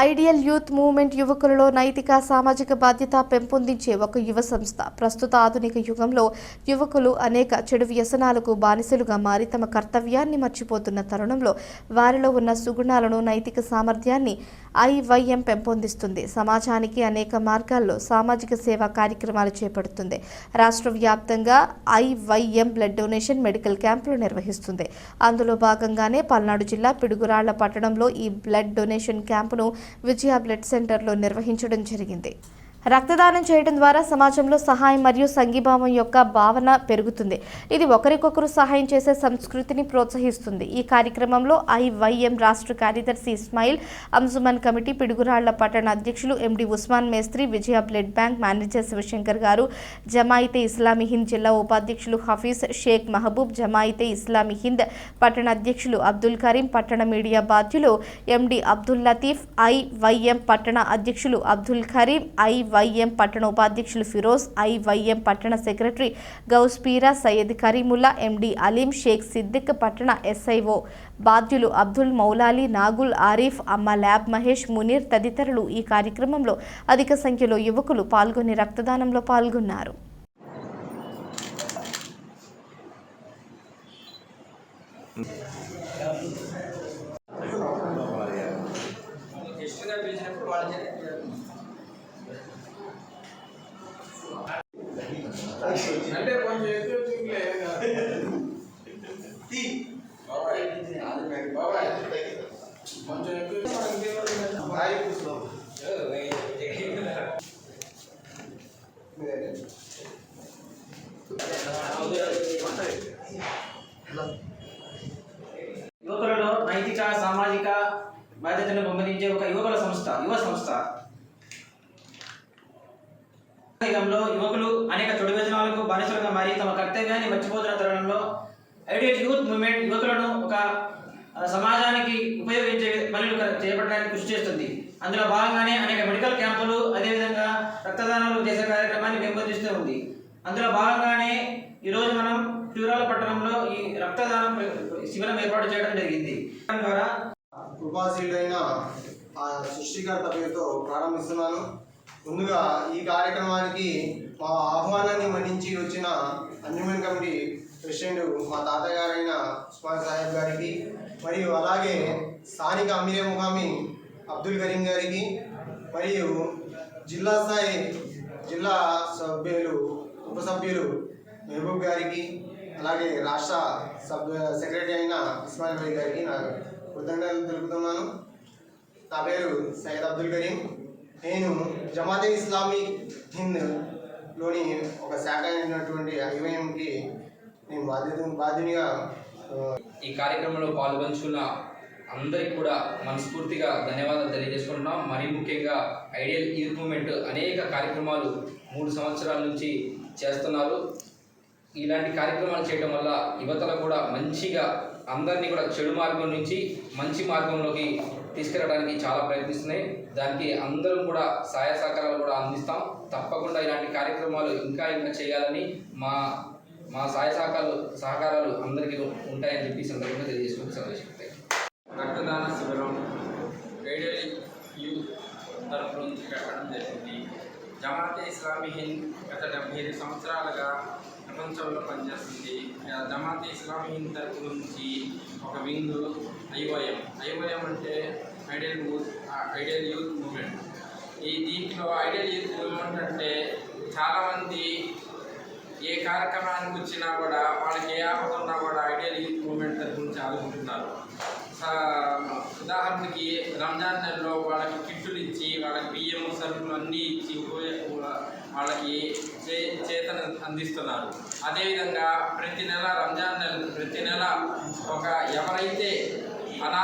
Ideal youth movement యువకులలో నైతిక సామాజిక బాధ్యత పెంపొందించే ఒక యువ సంస్థ. ప్రస్తుత ఆధునిక యుగంలో యువకులు అనేక చెడు వ్యసనాలకు బానిసలుగా మారి తమ కర్తవ్యాన్ని మర్చిపోతున్న తరుణంలో వారిలో ఉన్న సుగుణాలను నైతిక సామర్థ్యాన్ని ఐవైఎం పెంపొందిస్తుంది. సమాజానికి అనేక మార్గాల్లో సామాజిక సేవా కార్యక్రమాలు చేపడుతుంది. రాష్ట్ర వ్యాప్తంగా ఐవైఎం బ్లడ్ డొనేషన్ మెడికల్ క్యాంపులు నిర్వహిస్తుంది. అందులో భాగంగానే పల్నాడు జిల్లా పిడుగురాళ్ళ పట్టణంలో ఈ బ్లడ్ డొనేషన్ క్యాంపును విజయ బ్లడ్ సెంటర్లో నిర్వహించడం జరిగింది. రక్తదానం చేయడం ద్వారా సమాజంలో సహాయం మరియు సంఘీభావం యొక్క భావన పెరుగుతుంది. ఇది ఒకరికొకరు సహాయం చేసే సంస్కృతిని ప్రోత్సహిస్తుంది. ఈ కార్యక్రమంలో ఐవైఎం రాష్ట్ర కార్యదర్శి ఇస్మాయిల్ అంజుమన్ కమిటీ పిడుగురాళ్ళ పట్టణ అధ్యక్షులు ఎండి ఉస్మాన్ మేస్త్రి Vijaya blood bank manager Shivashankar garu Jamaat-e Islami Hind జిల్లా ఉపాధ్యక్షులు హఫీజ్ షేక్ మహబూబ్ జమాయితే ఇస్లామీ హింద్ పట్టణ అధ్యక్షులు అబ్దుల్ కరీం పట్టణ మీడియా బాధ్యులు ఎండి అబ్దుల్ లతీఫ్ ఐవైఎం పట్టణ అధ్యక్షులు అబ్దుల్ కరీం ఐ ఐవైఎం పట్టణ ఉపాధ్యక్షులు ఫిరోజ్ ఐవైఎం పట్టణ సెక్రటరీ గౌస్పీరా సయ్యద్ కరీముల్లా ఎండి అలీం షేక్ సిద్దిక్ పట్టణ ఎస్ఐఓ బాధ్యులు అబ్దుల్ మౌలాలి నాగుల్ ఆరిఫ్ అమ్మ ల్యాబ్ మహేష్ మునీర్ తదితరులు ఈ కార్యక్రమంలో అధిక సంఖ్యలో యువకులు పాల్గొని రక్తదానంలో పాల్గొన్నారు. గెస్ట్గా అంటే కొంచెం ఎక్కువ చూపలే బాబాయ్ కొంచెం ఎక్కువ యువకులలో నైతిక సామాజిక బాధ్యతను పెంపొందించే ఒక యువకుల సంస్థ యువ సంస్థ. యువకులు అనేక చెడు మారి తమ కర్తవ్యాన్ని మర్చిపోతున్న తరుణంలో ఐడియట్ యూత్ మూమెంట్ యువతులను ఒక సమాజానికి ఉపయోగించే పనులు చేపట్టడానికి కృషి చేస్తుంది. అందులో భాగంగానే అనేక మెడికల్ క్యాంపులు అదేవిధంగా రక్తదానాలు చేసే కార్యక్రమాన్ని పెంపొందిస్తూ ఉంది. అందులో భాగంగానే ఈరోజు మనం ట్యూరాల పట్టణంలో ఈ రక్తదానం శిబిరం ఏర్పాటు చేయడం జరిగింది. దాని ద్వారా కృపాశీలైన సృష్టికర్త పేరుతో ప్రారంభిస్తున్నాను. ముందుగా ఈ కార్యక్రమానికి మా ఆహ్వానాన్ని మన్నించి వచ్చిన అంజుమన్ కమిటీ ప్రెసిడెంట్ మా తాతగారైన ఉస్మాన్ సాహెబ్ గారికి మరియు అలాగే స్థానిక అమీరే ముఖామి అబ్దుల్ కరీం గారికి మరియు జిల్లా స్థాయి జిల్లా సభ్యులు ఉపసభ్యులు మెహబూబ్ గారికి అలాగే రాష్ట్ర సబ్ సెక్రటరీ అయిన ఇస్మాయిల్ అలీ గారికి నా కృతజ్ఞతలు తెలుపుతున్నాను. నా పేరు సయ్యద్ అబ్దుల్ కరీం. నేను జమాతే ఇస్లామిక్ హింద్లోని ఒక శాఖ అయినటువంటి ఐవైఎంకి నేను బాధ్యత బాధ్యునిగా ఈ కార్యక్రమంలో పాల్గొంచుకున్న అందరికి కూడా మనస్ఫూర్తిగా ధన్యవాదాలు తెలియజేసుకుంటున్నాం. మరీ ముఖ్యంగా ఐడియల్ యూత్ మూమెంట్ అనేక కార్యక్రమాలు మూడు సంవత్సరాల నుంచి చేస్తున్నారు. ఇలాంటి కార్యక్రమాలు చేయడం వల్ల యువతలు కూడా మంచిగా అందరినీ కూడా చెడు మార్గం నుంచి మంచి మార్గంలోకి తీసుకెళ్ళడానికి చాలా ప్రయత్నిస్తున్నాయి. దానికి అందరం కూడా సహాయ సహకారాలు కూడా అందిస్తాం. తప్పకుండా ఇలాంటి కార్యక్రమాలు ఇంకా ఇంకా చేయాలని మా మా సహాయ సహకారాలు సహకారాలు అందరికీ ఉంటాయని చెప్పి సందర్భంగా తెలియజేసుకుంటూ సందేశిస్తాయి రక్తదాన శిబిరం రేడియో యూత్ తరపు నుంచి పెట్టడం జరిగింది. జమాతే ఇస్లామీ హింద్ గత డెబ్బై ఐదు సంవత్సరాలుగా ప్రపంచంలో పనిచేస్తుంది. జమాత్ ఇస్లామీ హింద్ నుంచి ఒక వింగ్ ఐఓఎం. ఐఓఎం అంటే ఐడియల్ మూత్ ఐడియల్ యూత్ మూమెంట్. ఈ దీంట్లో ఐడియల్ యూత్ మూమెంట్ అంటే చాలామంది ఏ కార్యక్రమానికి వచ్చినా కూడా వాళ్ళకి ఏ ఆపద ఉన్నా కూడా ఐడియల్ యూత్ మూమెంట్ తరఫు నుంచి ఆదుకుంటున్నారు. సా- ఉదాహరణకి రంజాన్ నెలలో వాళ్ళకి కిట్లు ఇచ్చి వాళ్ళకి బియ్యం సరుకులు అన్నీ ఇచ్చి వాళ్ళకి చే చేతన అందిస్తున్నారు. అదేవిధంగా ప్రతి నెల రంజాన్ నెల ప్రతి నెల ఒక ఎవరైతే అనా